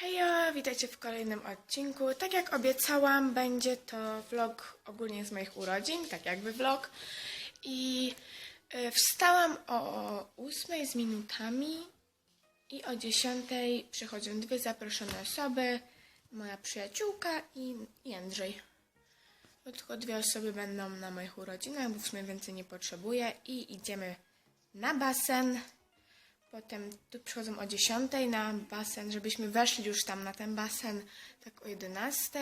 Hejo, witajcie w kolejnym odcinku. Tak jak obiecałam, będzie to vlog ogólnie z moich urodzin, tak jakby vlog. I y, wstałam o 8 z minutami i o 10 przychodzą dwie zaproszone osoby, moja przyjaciółka i, i Andrzej. Bo Tylko dwie osoby będą na moich urodzinach, bo w sumie więcej nie potrzebuję i idziemy na basen. Potem tu przychodzą o 10 na basen, żebyśmy weszli już tam na ten basen tak o 11.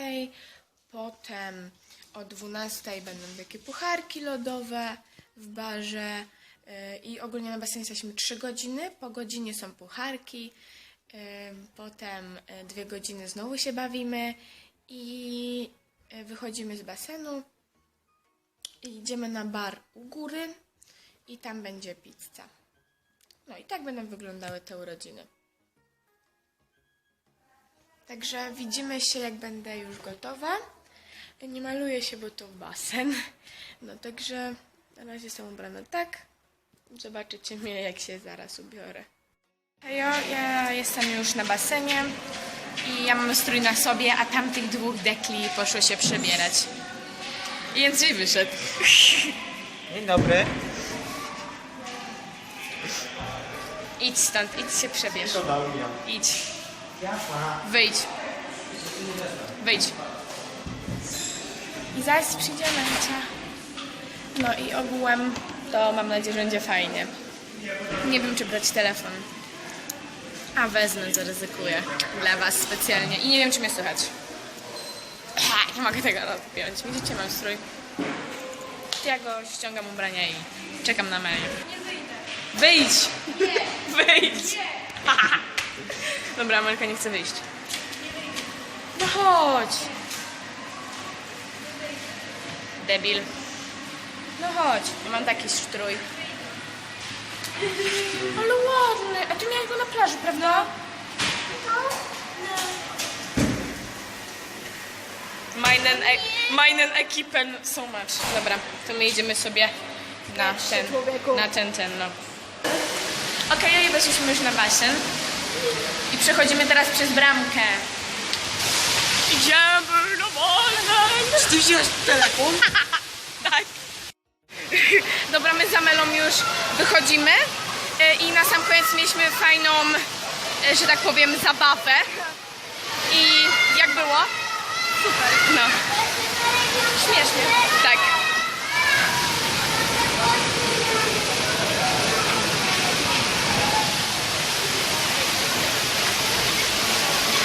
Potem o 12 będą takie pucharki lodowe w barze. Yy, I ogólnie na basenie jesteśmy 3 godziny. Po godzinie są pucharki. Yy, Potem yy, dwie godziny znowu się bawimy i wychodzimy z basenu. I idziemy na bar u góry i tam będzie pizza. No i tak będą wyglądały te urodziny. Także widzimy się, jak będę już gotowa. Nie maluję się, bo to basen. No także na razie jestem ubrana tak. Zobaczycie mnie, jak się zaraz ubiorę. Hejo, ja jestem już na basenie i ja mam strój na sobie, a tamtych dwóch dekli poszło się przebierać. Jędrzej wyszedł. Dzień dobry. Idź stąd, idź się przebierz. Idź. Wyjdź. Wyjdź. I zaraz przyjdzie Męcia. No i ogółem to mam nadzieję, że będzie fajnie. Nie wiem, czy brać telefon. A wezmę, zaryzykuję. Dla was specjalnie. I nie wiem, czy mnie słychać. Ha, nie mogę tego odpiąć. Widzicie, mam strój. Ja go ściągam ubrania i czekam na mail. Wyjdź! Wyjdź! Dobra, Amelka nie chce wyjść. No chodź! Debil. No chodź, ja mam taki strój. Ale ładny. A ty miałeś go na plaży, prawda? Meinen, e meinen Ekipen so much. Dobra, to my idziemy sobie na ten, na ten, ten, no. Okej, okay, weszliśmy już na basen i przechodzimy teraz przez bramkę. Idziemy na basen! Czy ty wziąłeś telefon? Tak. Dobra, my za Melą już wychodzimy e, i na sam koniec mieliśmy fajną, e, że tak powiem, zabawę. I jak było? Super. No. Śmiesznie. Tak.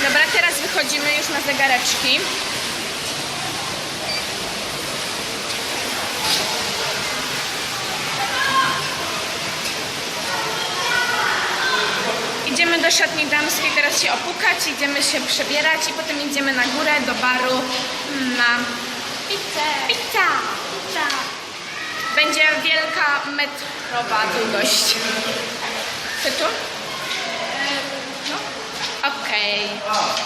Dobra, teraz wychodzimy już na zegareczki. Idziemy do szatni damskiej, teraz się opukać, idziemy się przebierać i potem idziemy na górę do baru na pizzę. Pizza! Pizza! Będzie wielka metrowa długość. Ty tu? No. Okej.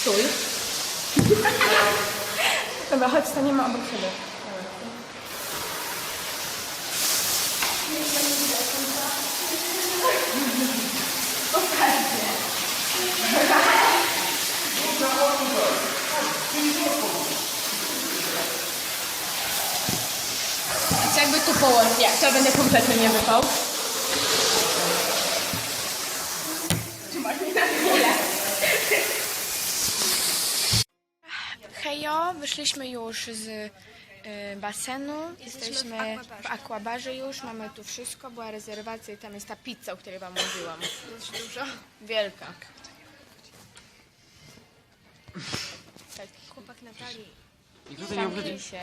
Stój. Dobra, chodź, staniemy obok siebie. Położyć, jak to będę kompletnie nie wypał. Hejo, wyszliśmy już z y, basenu. Jesteśmy w akwabarze już, mamy tu wszystko. Była rezerwacja i tam jest ta pizza, o której wam mówiłam. Dość duża. Wielka. Tak, Chłopak Natalii. I to nie obchodzi. się.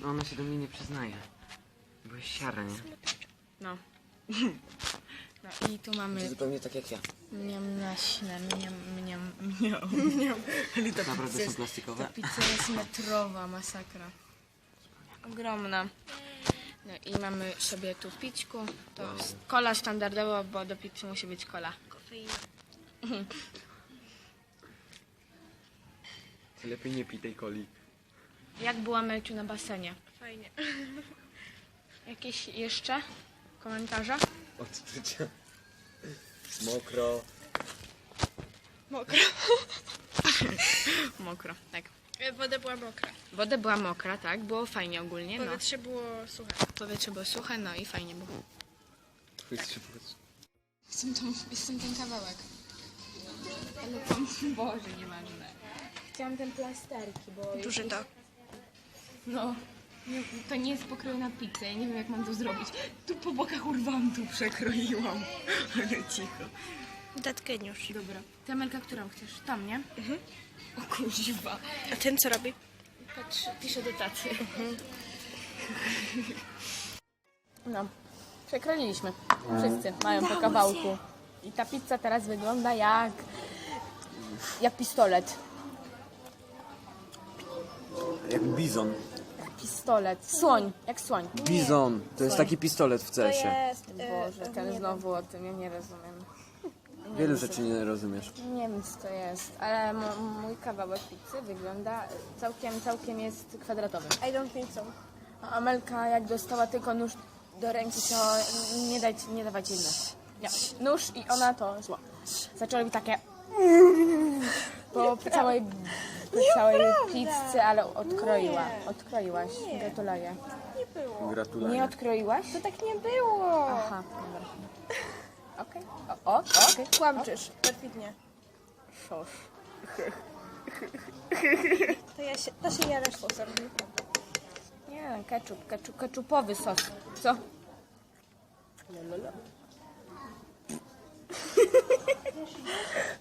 No ona się do mnie nie przyznaje. Byłeś siara, nie? No. No i tu mamy zupełnie tak jak ja. mniam naśne, mniam, mniam, mniam, mniam. Ale ta Naprawdę pizza są jest, plastikowe? ta pizza jest metrowa, masakra. Ogromna. No i mamy sobie tu w pićku. To jest kola standardowo, bo do pizzy musi być kola. Kofeina. Lepiej nie pij tej coli. Jak była Melciu na basenie? Fajnie. Jakieś jeszcze komentarze? Odczucia. Mokro. Mokro. Mokro, tak. Woda była mokra. Woda była mokra, tak? Było fajnie ogólnie, no. Powietrze było suche. Powietrze było suche, no i fajnie było. Chwyć Jestem, tam, jestem ten kawałek. Ale tam, Boże, nieważne. Chciałam ten plasterki, bo... Duży to. No, nie, to nie jest pokrojona pizza, ja nie wiem jak mam to zrobić. Tu po bokach urwałam, tu przekroiłam. Ale cicho. Dat geniusz. Dobra. Ta melka, którą chcesz? Tam, nie? Mhm. O kuźwa. A ten co robi? Patrz, piszę do tacy. No, przekroiliśmy. Wszyscy mają po kawałku. I ta pizza teraz wygląda jak... jak pistolet. Jak bizon. Pistolet. Słoń, jak słoń. Bizon. To jest taki pistolet w To CS-ie. jest... e, Boże, ten znowu o tym, ja nie rozumiem. Wielu rzeczy nie rozumiesz. Nie wiem co to jest, ale mo- mój kawałek pizzy wygląda całkiem, całkiem jest kwadratowy. I don't think so. A Amelka jak dostała tylko nóż do ręki, to nie, dać, nie dawać jej nóż. Nie. Nóż i ona to zło. Zaczęła robić takie po całej, po całej pizzy, ale odkroiła. Odkroiłaś. Gratuluję. Nie było. Nie Gratuluję. odkroiłaś? To tak nie było. Aha, dobra. Okej. O, o, okej. Kłamczysz. Perfidnie. Szosz. To, ja się, to się jarasz sosem. Nie, ketchup, ketchup, ketchupowy sos. Co?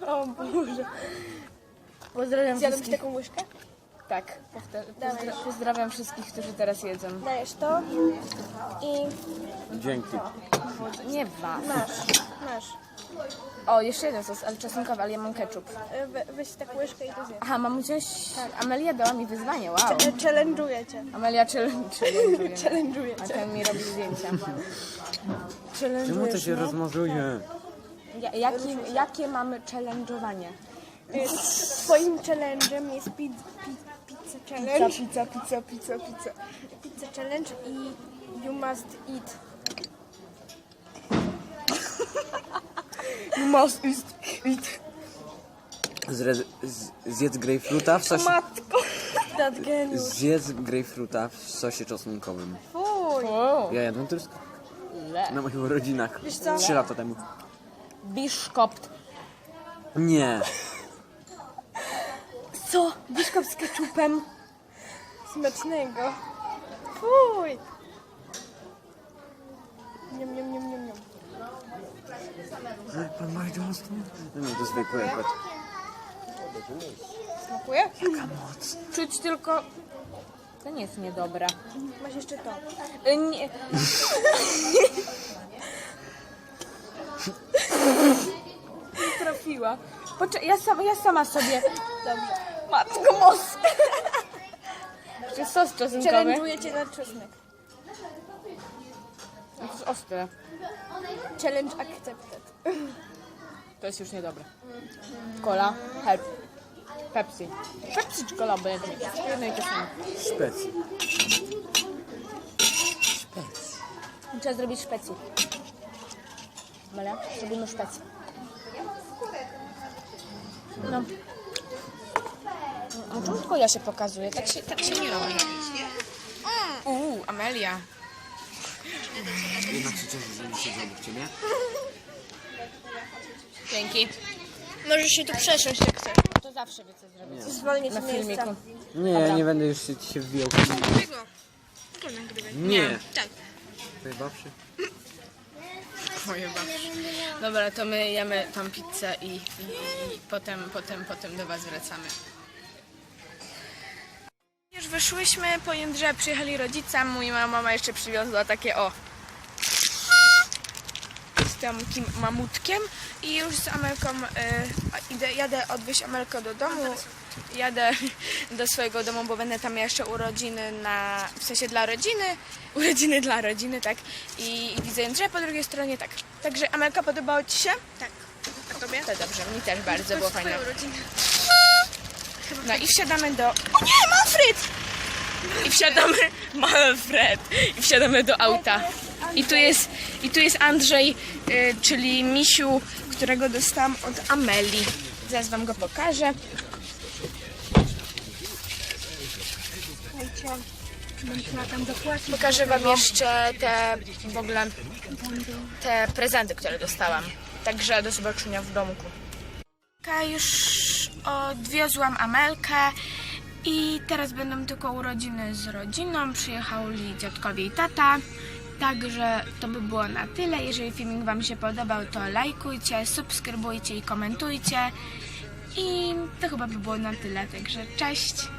O Boże. Pozdrawiam Zjadłbyś wszystkich. taką łyżkę? Tak, powtar- Dawaj. pozdra- pozdrawiam wszystkich, którzy teraz jedzą. Dajesz to i Dzięki. Nie was. masz. Masz. O, jeszcze jeden sos, ale czosnkowy, ale ja mam ketchup. E, we- Weź taką łyżkę i to zjedz. Aha, mam wziąć... Tak, Amelia dała mi wyzwanie, wow. E, Challenge'uję cię. Amelia challenge. Challenge'uję A cię. ten mi robi zdjęcia. Czemu to się rozmazuje? Ja, jakie, jakie mamy challenge'owanie? Twoim challenge'em jest pizza, pizza challenge. pizza, pizza, pizza, pizza. Pizza challenge i you must eat. You must eat. Zre- z- zjedz grejpfruta w sosie... Matko. Dat geniusz. Zjedz grejpfruta w sosie czosnkowym. Fuj. Wow. Ja jadłem Le. na moich urodzinach. Wiesz co? Trzy lata temu. Biszkopt. Nie. Co? Biszkopt z ketchupem? Smacznego. Fuj. Niam, niam, niam, niam, niam. Pan mocno? No to zwykłe. patrz. Smakuje? Czuć tylko... To nie jest niedobre. Masz jeszcze to. Y, Nie. Nie trafiła. Poczekaj, ja sama, ja sama sobie... Dobrze. Matko mosk! Jeszcze sos czosnkowy. Challenge'uję cię na czosnek. To jest ostre. Challenge accepted. To jest już niedobre. Cola, help. Pepsi. Pepsi czy cola obojętnie. Jedno i to samo. Specji. Trzeba zrobić szpecji. Malia, zrobimy szpecji. No. No tylko ja się pokazuję? Tak się, tak się nie robi. Uuu, Amelia. Jedna trzecia że siedzą obok ciebie. Dzięki. Możesz się tu przesiąść jak chcesz. To zawsze wie co zrobić. Zwolnię Na ci miejsca. filmiku. Nie, ja nie będę już się, się wbijał. Tego. Tylko nagrywaj. Nie. Tak. Pojebawszy. Moje Dobra, to my jemy tą pizzę i, i, i potem, potem, potem do was wracamy. Wyszłyśmy po Jędrze, przyjechali rodzice, moja mama jeszcze przywiozła takie o z takim mamutkiem i już z Amelką y, idę, jadę odwieźć Amelkę do domu jadę do swojego domu, bo będę tam jeszcze urodziny na, w sensie dla rodziny, urodziny dla rodziny, tak, i, i widzę Jędrzeja po drugiej stronie, tak. Także Amelka, podobało Ci się? Tak. A Tobie? To dobrze, mi też bardzo było fajne. No i wsiadamy do... O nie, Manfred! I wsiadamy... Manfred! I wsiadamy do auta. I tu jest, i tu jest Andrzej, y, czyli misiu, którego dostałam od Ameli. Zaraz wam go pokażę. Pokażę wam jeszcze te w ogóle te prezenty, które dostałam. Także do zobaczenia w domku. Już odwiozłam Amelkę i teraz będą tylko urodziny z rodziną. Przyjechali dziadkowie i tata. Także to by było na tyle. Jeżeli filmik Wam się podobał, to lajkujcie, subskrybujcie i komentujcie. I to chyba by było na tyle. Także cześć!